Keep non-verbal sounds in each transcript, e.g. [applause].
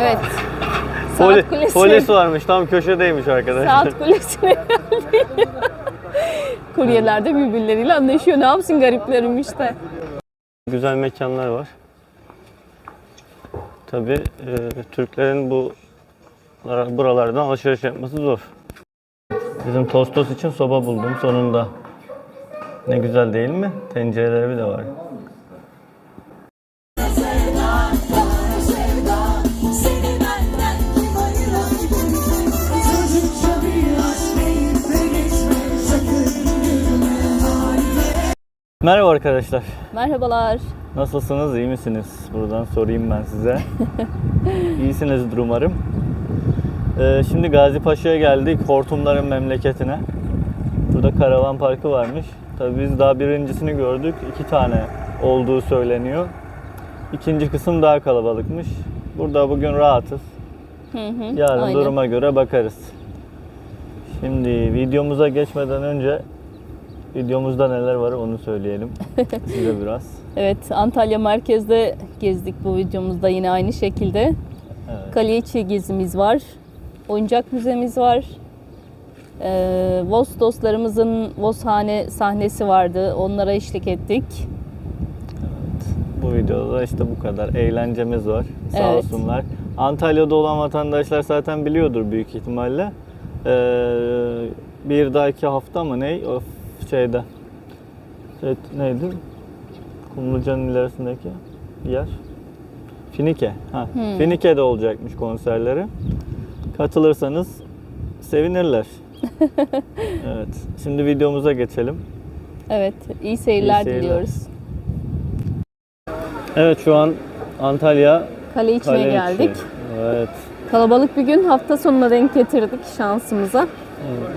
Evet. Poli, Saat kulesi. polis varmış tam köşedeymiş arkadaşlar. Saat kulesine geldi. Kuryeler de birbirleriyle anlaşıyor. Ne yapsın gariplerim işte. Güzel mekanlar var. Tabi Türklerin bu buralardan alışveriş yapması zor. Bizim tostos için soba buldum sonunda. Ne güzel değil mi? Tencereleri de var. Merhaba arkadaşlar. Merhabalar. Nasılsınız? iyi misiniz? Buradan sorayım ben size. [laughs] İyisinizdir umarım. Ee, şimdi Gazi Paşa'ya geldik. Hortumların memleketine. Burada karavan parkı varmış. Tabii biz daha birincisini gördük. İki tane olduğu söyleniyor. İkinci kısım daha kalabalıkmış. Burada bugün rahatız. Hı hı. Yarın aynen. duruma göre bakarız. Şimdi videomuza geçmeden önce videomuzda neler var onu söyleyelim [laughs] size biraz. Evet, Antalya merkezde gezdik bu videomuzda yine aynı şekilde. Evet. Kale içi gezimiz var. Oyuncak müzemiz var. Ee, Voz dostlarımızın Vozhane sahnesi vardı. Onlara eşlik ettik. Bu videoda da işte bu kadar eğlencemiz var. Sağ Evet. olsunlar. Antalya'da olan vatandaşlar zaten biliyordur büyük ihtimalle. Ee, bir dahaki hafta mı ne? Şeyde. Şey, neydi? Kumluca'nın ilerisindeki yer. Finike. Ha, Hmm. Finike'de olacakmış konserleri. Katılırsanız sevinirler. [laughs] evet. Şimdi videomuza geçelim. Evet, iyi seyirler, İyi seyirler. diliyoruz. Evet şu an Antalya Kale içine Kale içi. geldik. Evet. Kalabalık bir gün hafta sonuna denk getirdik şansımıza.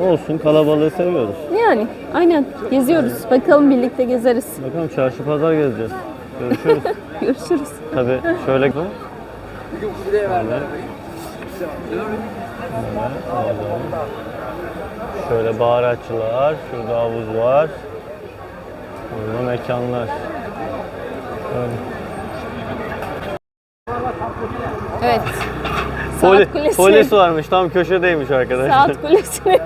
Olsun kalabalığı seviyoruz. Yani aynen geziyoruz. Bakalım birlikte gezeriz. Bakalım çarşı pazar gezeceğiz. Görüşürüz. [laughs] Görüşürüz. Tabii şöyle Böyle. Böyle, Şöyle baharatçılar, şurada havuz var. Burada mekanlar. Böyle. Evet. Saat kulesi. polis varmış tam köşedeymiş arkadaşlar. Saat kulesine.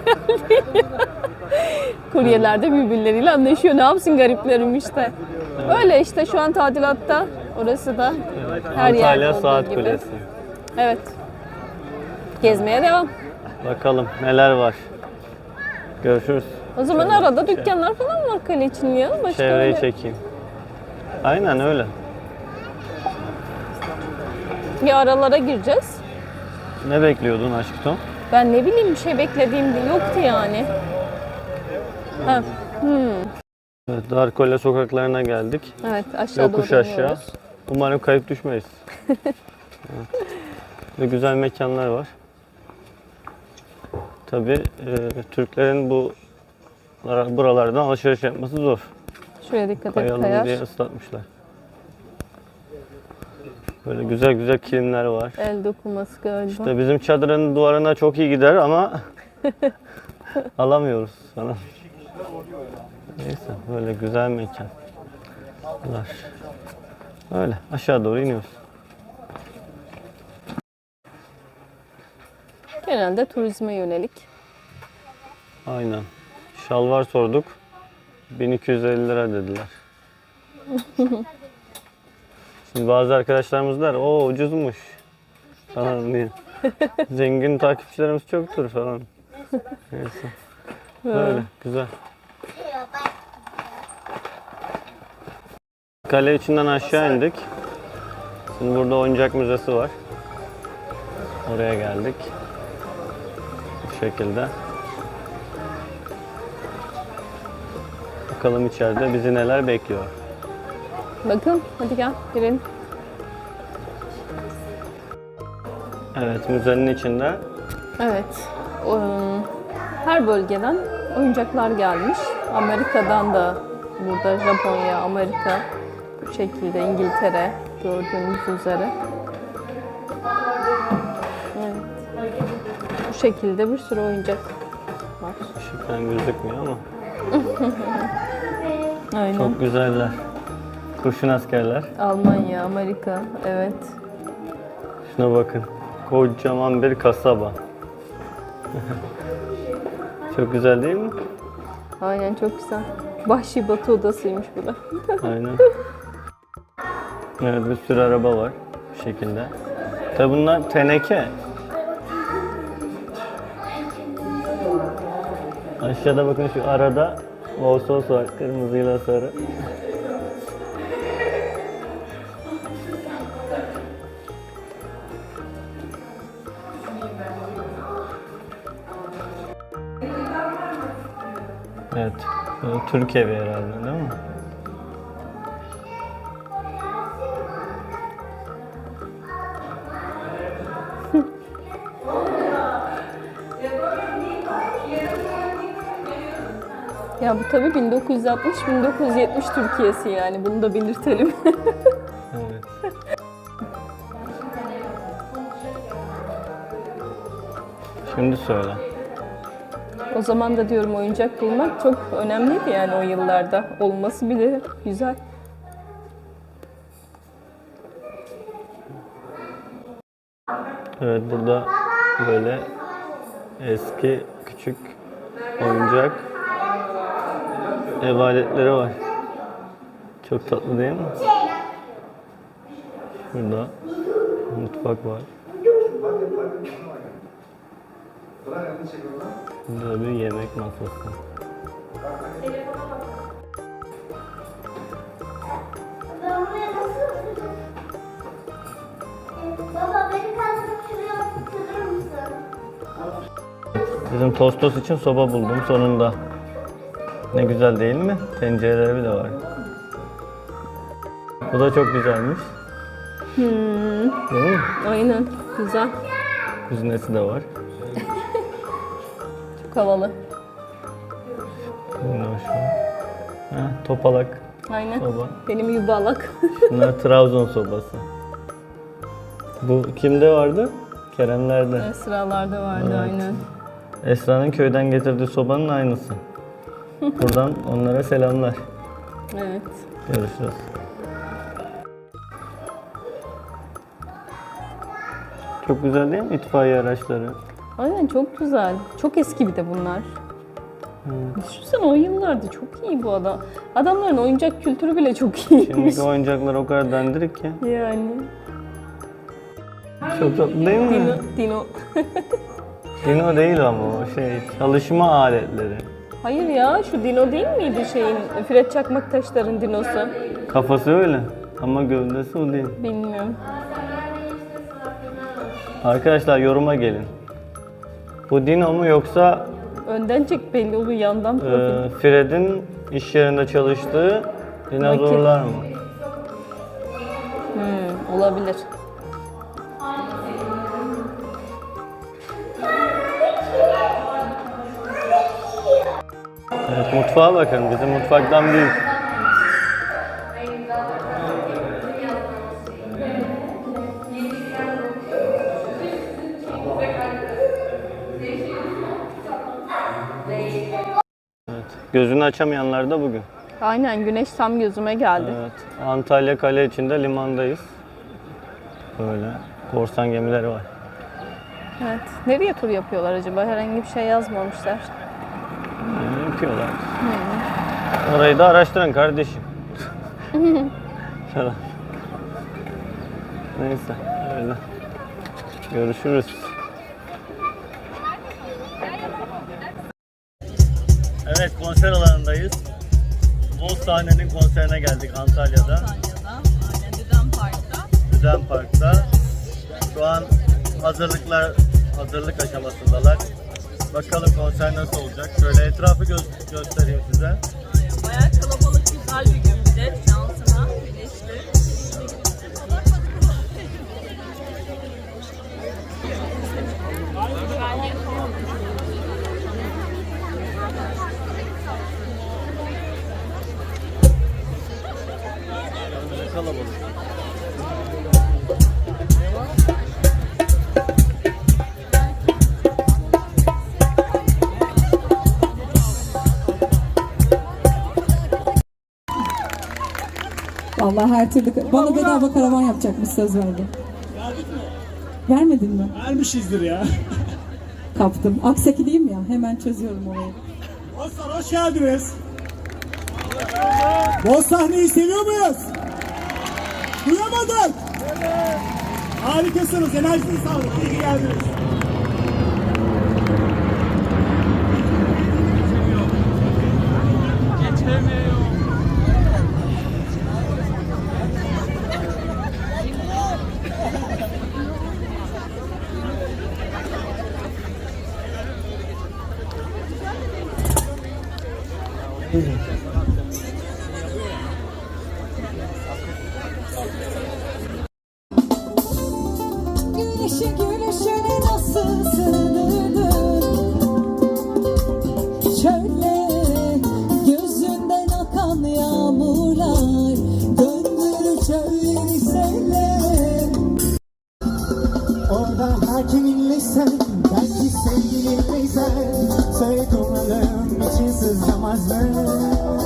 Kuryeler de birbirleriyle anlaşıyor. Ne yapsın gariplerim işte. Öyle işte şu an tadilatta. Orası da her yerde Antalya Saat gibi. Kulesi. Evet. Gezmeye devam. Bakalım neler var. Görüşürüz. O zaman arada dükkanlar falan var kale için ya. Başka Çevreyi öyle- çekeyim. Aynen öyle. Bir aralara gireceğiz. Ne bekliyordun aşkım? Ben ne bileyim bir şey beklediğim de yoktu yani. Ha. Hmm. Evet, Darkole sokaklarına geldik. Evet aşağı Yokuş doğru aşağı. iniyoruz. Umarım kayıp düşmeyiz. evet. [laughs] Ve güzel mekanlar var. Tabii Türklerin bu buralardan alışveriş yapması zor. Şuraya dikkat et Kayalım kayar. diye ıslatmışlar. Böyle güzel güzel kilimler var. El dokunması galiba. İşte bizim çadırın duvarına çok iyi gider ama [laughs] alamıyoruz falan. Neyse böyle güzel mekanlar. Öyle aşağı doğru iniyoruz. Genelde turizme yönelik. Aynen. Şalvar sorduk. 1250 lira dediler. [laughs] Şimdi bazı arkadaşlarımız der, o ucuzmuş falan diye. [laughs] Zengin takipçilerimiz çoktur falan. Neyse. Böyle güzel. Kale içinden aşağı indik. Şimdi burada oyuncak müzesi var. Oraya geldik. Bu şekilde. Bakalım içeride bizi neler bekliyor. Bakın hadi gel girelim. Evet müzenin içinde Evet. Her bölgeden oyuncaklar gelmiş. Amerika'dan da burada Japonya, Amerika bu şekilde İngiltere gördüğünüz üzere. Evet. Bu şekilde bir sürü oyuncak var. ışıktan gözükmüyor ama [laughs] Aynen. çok güzeller. Kurşun askerler. Almanya, Amerika, evet. Şuna bakın. Kocaman bir kasaba. Çok güzel değil mi? Aynen çok güzel. Vahşi Batı odasıymış bu da. [laughs] Aynen. Evet bir sürü araba var bu şekilde. Tabi bunlar teneke. Aşağıda bakın şu arada Vauxhall var kırmızıyla sarı. Türk evi herhalde değil mi? Ya bu tabii 1960-1970 Türkiye'si yani. Bunu da belirtelim. [laughs] Evet. Şimdi söyle. O zaman da diyorum oyuncak bulmak çok önemliydi yani o yıllarda. Olması bile güzel. Evet burada böyle eski küçük oyuncak ev aletleri var. Çok tatlı değil mi? Burada mutfak var. Burada bir yemek masası. Bizim tostos için soba buldum sonunda. Ne güzel değil mi? Tencereleri de var. Bu da çok güzelmiş. Değil mi? Aynen. Güzel. Kuzinesi de var. Çok havalı. Bunlar şu. Ha, topalak Aynen. soba. Benim yubalak. Bunlar Trabzon sobası. Bu kimde vardı? Keremler'de. Sıralarda vardı Evet. aynen. Esra'nın köyden getirdiği sobanın aynısı. [laughs] Buradan onlara selamlar. Evet. Görüşürüz. Çok güzel değil mi itfaiye araçları? Aynen çok güzel. Çok eski bir de bunlar. Düşünsene o yıllarda çok iyi bu adam. Adamların oyuncak kültürü bile çok iyiymiş. Şimdiki oyuncaklar o kadar dandirik ki. Yani. Çok tatlı değil mi? Dino, Dino. Dino değil ama o şey çalışma aletleri. Hayır ya şu Dino değil miydi şeyin Fred Çakmaktaşların dinosu? Kafası öyle ama gövdesi o değil. Bilmiyorum. Arkadaşlar yoruma gelin. Bu Dino mu yoksa Önden çek belli oluyor yandan profil. e, Fred'in iş yerinde çalıştığı dinozorlar mı? Hmm, olabilir. Evet mutfağa bakın bizim mutfaktan büyük. Gözünü açamayanlar da bugün. Aynen güneş tam gözüme geldi. Evet, Antalya Kale içinde limandayız. Böyle korsan gemileri var. Evet. Nereye tur yapıyorlar acaba? Herhangi bir şey yazmamışlar. Yani yapıyorlar. Orayı da araştırın kardeşim. [laughs] Neyse öyle. Görüşürüz. Evet konser alanındayız. Boz sahnenin konserine geldik Antalya'da. Aynen Düden Park'ta. Düzen Park'ta. Şu an hazırlıklar hazırlık aşamasındalar. Bakalım konser nasıl olacak. Şöyle etrafı gö- göstereyim size. Bayağı kalabalık güzel bir gün bir de kalabalık. Vallahi her türlü bana bedava karavan yapacakmış söz verdi. Verdik mi? Vermedin mi? Vermişizdir ya. [laughs] Kaptım. Aksekiliyim ya hemen çözüyorum orayı. Dostlar hoş geldiniz. Boz sahneyi seviyor muyuz? Ramazan. Evet. Harikasınız. Enerjiniz sağlık. İyi geldiniz. zamazı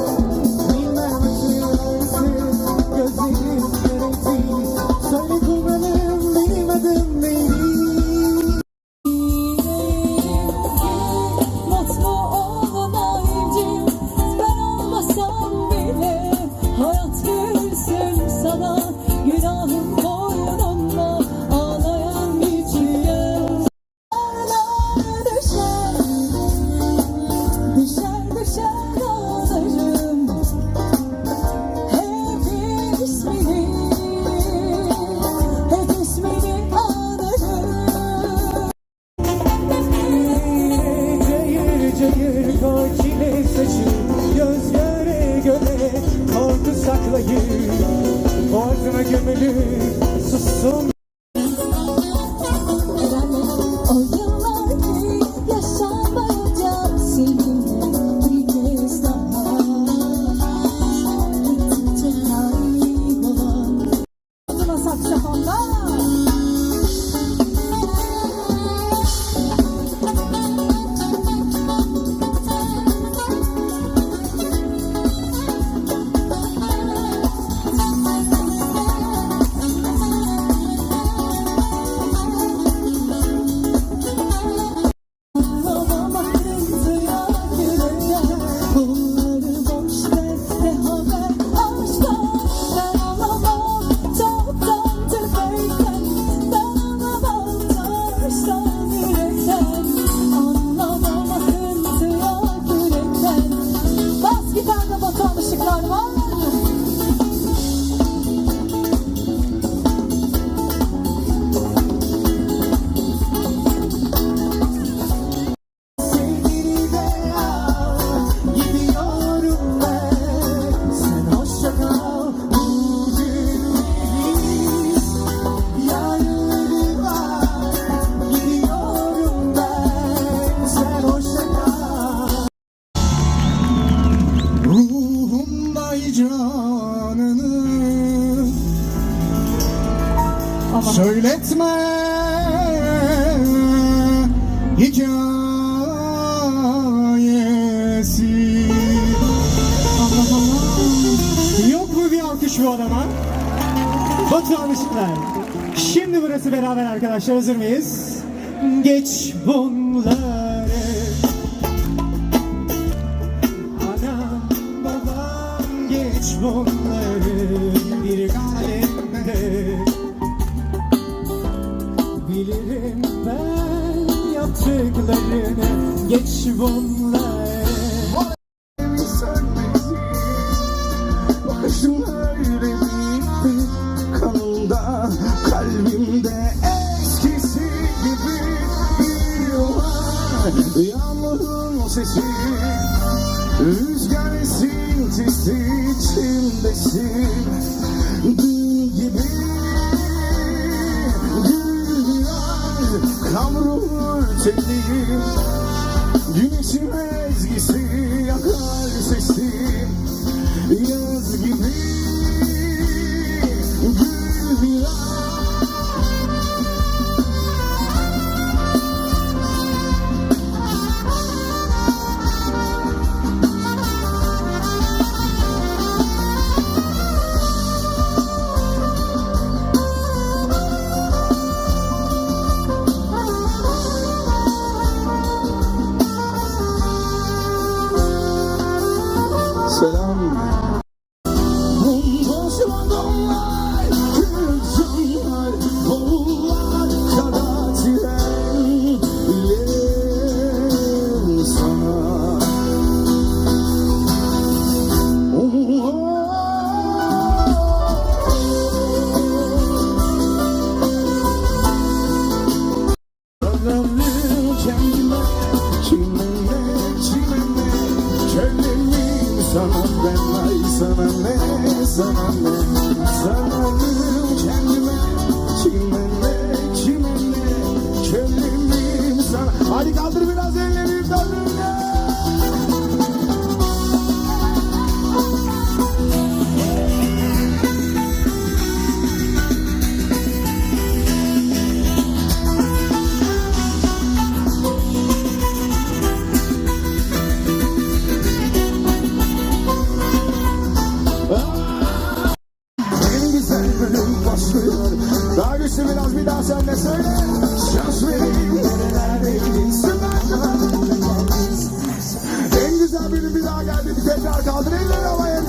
alkış bu adama. Batu Alışıklar. Şimdi burası beraber arkadaşlar hazır mıyız? Geç bunları Anam babam geç bunları Bir kalemde Bilirim ben yaptıklarını Geç bunları Yağmurun sesi Rüzgar esintisi içimdesin. Dün gibi Gülüyor Kavrulur telim Güneşin ezgisi yakar sesi. Yaz gibi Gülüyor Sana ben ay sana ne sana ne Zararım kendime çiğne Şans vereyim. Nerelerdeydin süper En güzel biri bir daha geldi. Tekrar kaldır eller havaya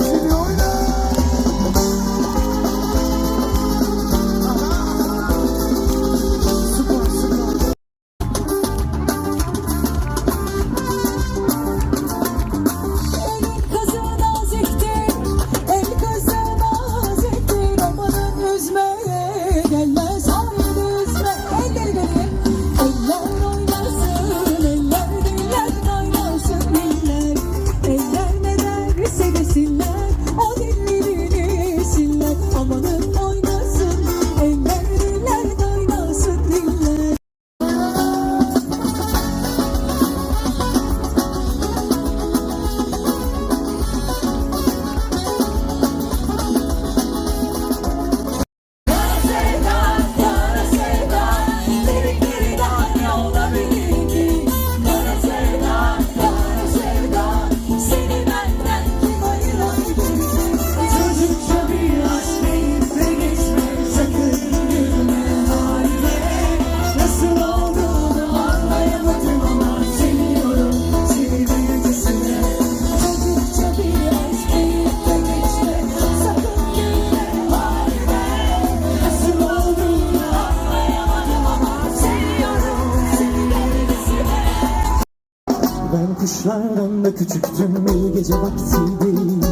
Ben kuşlardan da küçüktüm bir gece vaktiydi.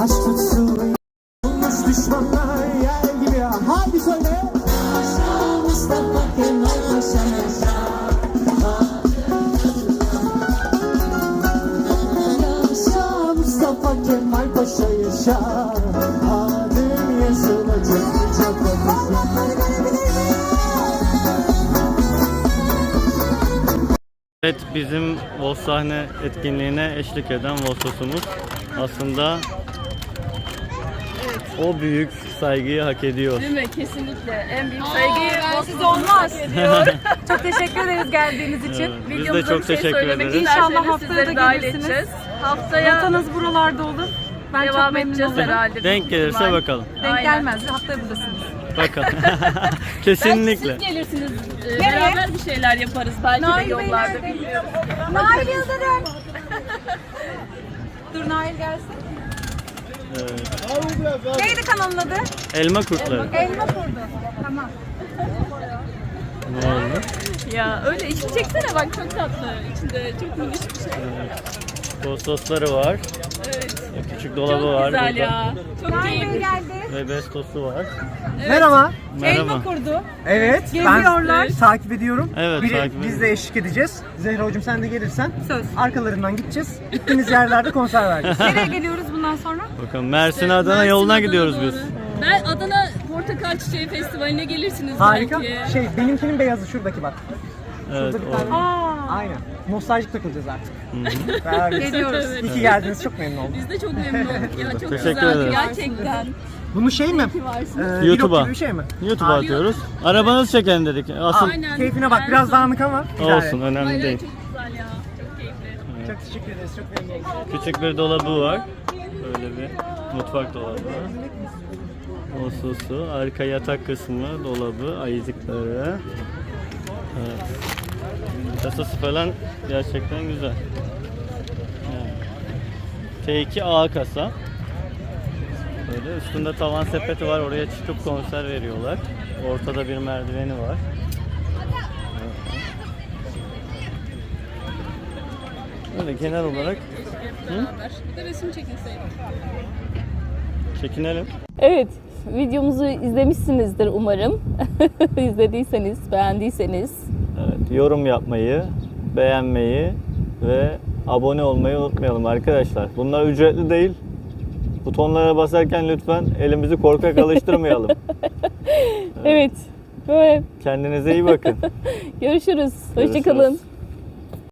Aşk tutsun Olmuş düşmanlar yer gibi. Haydi söyle. Yaşa Mustafa Kemal Paşa. Yaşa Mustafa Kemal Paşa yaşa Adım yazılacak çok Evet bizim Voz sahne etkinliğine eşlik eden Vosos'umuz aslında o büyük saygıyı hak ediyor. Değil mi? Kesinlikle. En büyük saygıyı Bensiz olmaz. [laughs] çok teşekkür ederiz geldiğiniz için. Evet, Biz de Videomuza çok bir şey teşekkür söylemek ederiz. isterseniz İnşallah haftaya sizleri da dahil gelirsiniz. edeceğiz. Haftaya Rotanız buralarda olur. Ben çok devam memnun edeceğiz olurum. herhalde. Denk gelirse ihtimal. bakalım. Denk Aynen. gelmez. Haftaya buradasınız. [laughs] Belki Kesinlikle. siz gelirsiniz. e, Nereye? Beraber bir şeyler yaparız. Belki Nail de Bey yollarda nerede? bilmiyorum. Nail Yıldırım. Dur Nail gelsin. Ee, Neydi kanalın adı? elma kurtları. Elma kurdu. Tamam. Ne oldu? Ya öyle içi çeksene bak çok tatlı. İçinde çok minnoş bir şey. Sosları var. Evet. Küçük dolabı Çok var güzel burada. ya. Çok Nail Bey keyifli. geldi. Ve bestosu var. Merhaba Merhaba. Elma kurdu. Evet Geziyorlar. ben takip ediyorum Evet, Biri- takip Biz de eşlik edeceğiz Zehra hocam sen de gelirsen Söz. Arkalarından gideceğiz Gittiğimiz yerlerde konser vereceğiz Nereye geliyoruz bundan sonra? Bakın Mersin Adana Mersin, yoluna Adana gidiyoruz doğru. biz. Ben Adana Portakal Çiçeği Festivali'ne gelirsiniz Harika belki. Şey benimkinin beyazı şuradaki bak Evet, Şurada o- Aa. Aynen Nostaljik takılacağız artık Beraber. Geliyoruz. İyi ki geldiniz çok memnun oldum Biz de çok memnun olduk ya. Çok Teşekkür güzeldi ederim. gerçekten. Bunu şey mi? Ee, YouTube'a. vlog gibi bir şey mi? YouTube'a atıyoruz. Arabanızı çekelim dedik. Asıl Aynen. Keyfine bak biraz dağınık ama idare. olsun önemli Aynen değil. çok güzel ya. Çok keyifli. Çok teşekkür ederiz çok memnun oldum Küçük bir dolabı var. Böyle bir mutfak dolabı. O sosu, arka yatak kısmı, dolabı, ayıcıkları. Evet. Kasası falan gerçekten güzel. Evet. T2 A kasa. Böyle üstünde tavan sepeti var. Oraya çıkıp konser veriyorlar. Ortada bir merdiveni var. Böyle genel olarak Beraber. Bir de resim çekilseydik. çekinelim. Evet, videomuzu izlemişsinizdir umarım. [laughs] İzlediyseniz, beğendiyseniz. Evet, yorum yapmayı, beğenmeyi ve abone olmayı unutmayalım arkadaşlar. Bunlar ücretli değil. Butonlara basarken lütfen elimizi korkak alıştırmayalım. [laughs] Evet, böyle Kendinize iyi bakın. [laughs] görüşürüz. Görüşürüz. Hoşçakalın.